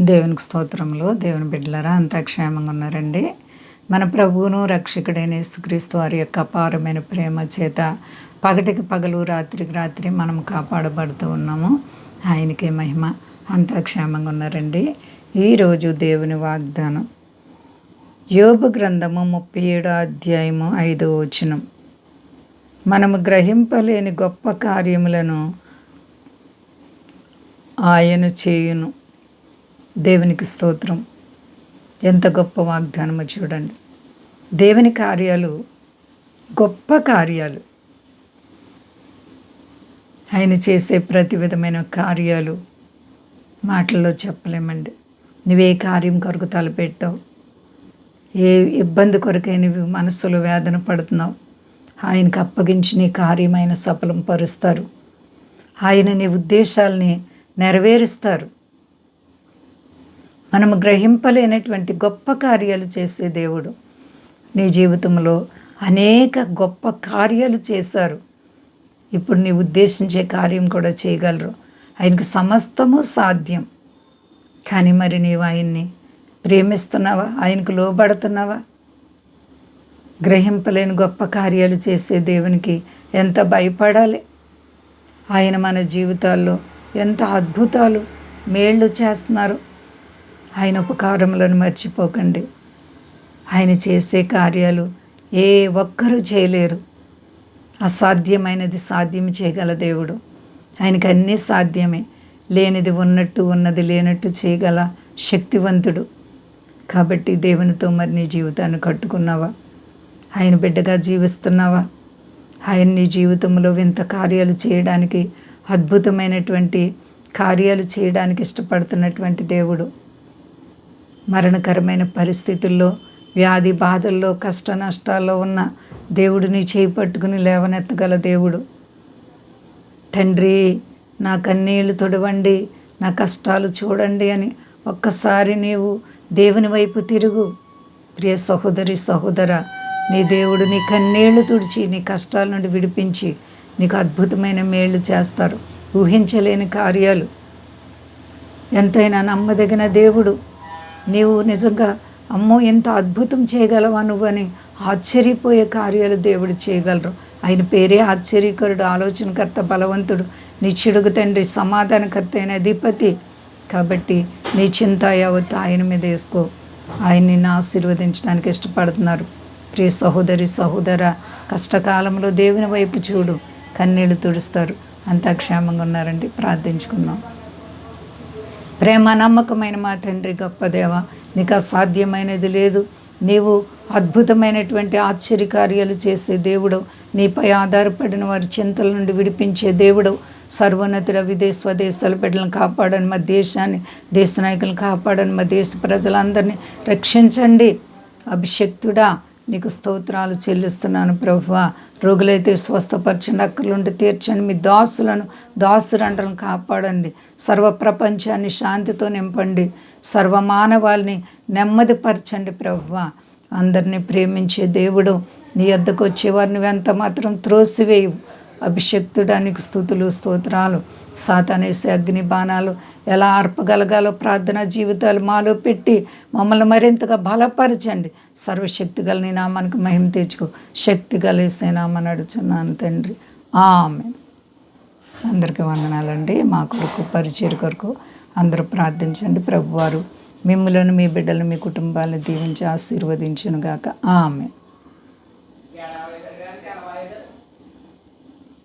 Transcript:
దేవునికి స్తోత్రములు. దేవుని బిడ్డలరా అంతా క్షేమంగా ఉన్నారండి. మన ప్రభువును రక్షకుడైన యేసుక్రీస్తు వారి యొక్క అపారమైన ప్రేమ చేత పగటికి పగలు రాత్రికి రాత్రి మనం కాపాడబడుతూ ఉన్నాము. ఆయనకే మహిమ. అంతా క్షేమంగా ఉన్నారండి. ఈరోజు దేవుని వాగ్దానం. యోబు గ్రంథము ముప్పై ఏడో అధ్యాయము ఐదో వచనం. మనము గ్రహింపలేని గొప్ప కార్యములను ఆయన చేయును. దేవునికి స్తోత్రం. ఎంత గొప్ప వాగ్దానమో చూడండి. దేవుని కార్యాలు గొప్ప కార్యాలు. ఆయన చేసే ప్రతి విధమైన కార్యాలు మాటల్లో చెప్పలేమండి. నువ్వే కార్యం కొరకు తలపెట్టావు? ఏ ఇబ్బంది కొరకై నువ్వు మనస్సులో వేదన పడుతున్నావు? ఆయనకు అప్పగించి నీ కార్యమైన సఫలం పరుస్తారు. ఆయన నీ ఉద్దేశాలని నెరవేరుస్తారు. మనము గ్రహింపలేనటువంటి గొప్ప కార్యాలు చేసే దేవుడు. నీ జీవితంలో అనేక గొప్ప కార్యాలు చేశారు. ఇప్పుడు నీ ఉద్దేశించే కార్యం కూడా చేయగలరు. ఆయనకు సమస్తము సాధ్యం. కానీ మరి నీవు ఆయన్ని ప్రేమిస్తున్నావా? ఆయనకు లోబడుతున్నావా? గ్రహింపలేని గొప్ప కార్యాలు చేసే దేవునికి ఎంత భయపడాలి? ఆయన మన జీవితాల్లో ఎంత అద్భుతాలు మేళ్ళు చేస్తున్నారు. ఆయన ఉపకారములను మర్చిపోకండి. ఆయన చేసే కార్యాలు ఏ ఒక్కరూ చేయలేరు. అసాధ్యమైనది సాధ్యం చేయగల దేవుడు. ఆయనకి అన్నీ సాధ్యమే. లేనిది ఉన్నట్టు ఉన్నది లేనట్టు చేయగల శక్తివంతుడు. కాబట్టి దేవునితో మరి నీ జీవితాన్ని కట్టుకున్నావా? ఆయన బిడ్డగా జీవిస్తున్నావా? ఆయన నీ జీవితంలో వింత కార్యాలు చేయడానికి అద్భుతమైనటువంటి కార్యాలు చేయడానికి ఇష్టపడుతున్నటువంటి దేవుడు. మరణకరమైన పరిస్థితుల్లో వ్యాధి బాధల్లో కష్ట నష్టాల్లో ఉన్న దేవుడిని చేయి పట్టుకుని లేవనెత్తగల దేవుడు. తండ్రి నా కన్నీళ్ళు తొడవండి నా కష్టాలు చూడండి అని ఒక్కసారి నీవు దేవుని వైపు తిరుగు. ప్రియ సహోదరి సహోదర నీ దేవుడు నీ కన్నీళ్ళు తుడిచి నీ కష్టాల నుండి విడిపించి నీకు అద్భుతమైన మేళ్ళు చేస్తారు. ఊహించలేని కార్యాలు. ఎంతైనా నమ్మదగిన దేవుడు. నీవు నిజంగా అమ్మో ఎంత అద్భుతం చేయగలవా నువ్వని ఆశ్చర్యపోయే కార్యాలు దేవుడు చేయగలరు. ఆయన పేరే ఆశ్చర్యకరుడు ఆలోచనకర్త బలవంతుడు నిత్యుడుగు తండ్రి సమాధానకర్త అయిన అధిపతి. కాబట్టి నీ చింత యావత్ ఆయన మీద వేసుకో. ఆయన నిన్ను ఆశీర్వదించడానికి ఇష్టపడుతున్నారు. ప్రియ సహోదరి సహోదర కష్టకాలంలో దేవుని వైపు చూడు. కన్నీళ్ళు తుడుస్తారు. అంతా క్షేమంగా ఉన్నారండి. ప్రార్థించుకుందాం. ప్రేమ నమ్మకమైన మా తండ్రి గొప్పదేవ నీకు అసాధ్యమైనది లేదు. నీవు అద్భుతమైనటువంటి ఆశ్చర్యకార్యాలు చేసే దేవుడు నీపై ఆధారపడిన వారి చింతల నుండి విడిపించే దేవుడు సర్వోన్నతుల విదేశ స్వదేశాల బిడ్డలను కాపాడని మా దేశాన్ని దేశ నాయకులను కాపాడని మా దేశ ప్రజలందరినీ రక్షించండి. అభిషక్తుడా నీకు స్తోత్రాలు చెల్లిస్తున్నాను ప్రభువ. రోగులైతే స్వస్థపరచండి అక్కర్లుండి తీర్చండి. మీ దాసులను దాసురండ్రలను కాపాడండి. సర్వ ప్రపంచాన్ని శాంతితో నింపండి. సర్వ మానవాల్ని నెమ్మదిపరచండి ప్రభువ. అందరినీ ప్రేమించే దేవుడు నీ వద్దకు వచ్చేవారిని ఎంత మాత్రం త్రోసివేయు. అభిషక్తుడానికి స్థుతులు స్తోత్రాలు. సాతానేసే అగ్ని బాణాలు ఎలా ఆర్పగలగాలో ప్రార్థనా జీవితాలు మాలో పెట్టి మమ్మల్ని మరింతగా బలపరచండి. సర్వశక్తి గల నీ నామానికి మహిమ తెచ్చుకో. శక్తి కలిసే నామని అడుచున్నాను తండ్రి. ఆమె అందరికీ వందనాలండి. మా కొరకు పరిచయ కొరకు అందరూ ప్రార్థించండి. ప్రభువారు మిమ్మలను మీ బిడ్డలు మీ కుటుంబాలను దీవించి ఆశీర్వదించును గాక ఆమె